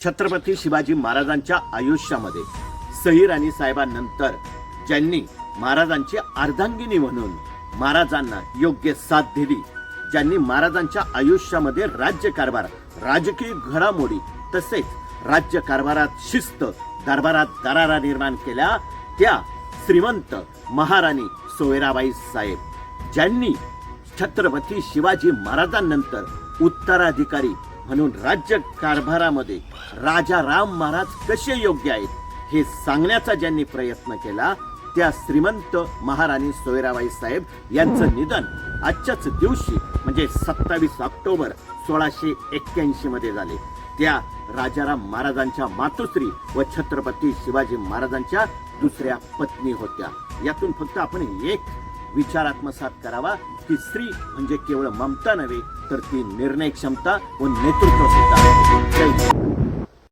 छत्रपती शिवाजी महाराजांच्या आयुष्यामध्ये सही आणि साहेबांनंतर ज्यांनी महाराजांची अर्धांगिनी म्हणून महाराजांना योग्य साथ दिली ज्यांनी महाराजांच्या आयुष्यामध्ये राज्यकारभार राजकीय घडामोडी तसेच राज्य कारभारात शिस्त दरबारात दरारा निर्माण केल्या त्या श्रीमंत महाराणी सोयराबाई साहेब ज्यांनी छत्रपती शिवाजी महाराजांनंतर उत्तराधिकारी म्हणून राज्य कारभारामध्ये राजा राम महाराज कसे योग्य आहेत हे सांगण्याचा ज्यांनी प्रयत्न केला त्या श्रीमंत महाराणी सोयराबाई साहेब यांचं निधन आजच्याच दिवशी म्हणजे सत्तावीस ऑक्टोबर सोळाशे एक्क्याऐंशी मध्ये झाले. त्या राजाराम महाराजांच्या मातोश्री व छत्रपती शिवाजी महाराजांच्या दुसऱ्या पत्नी होत्या. यातून फक्त आपण एक विचार आत्मसात करावा. की स्त्री म्हणजे केवळ ममता नव्हे तर ती निर्णय क्षमता व नेतृत्व सुद्धा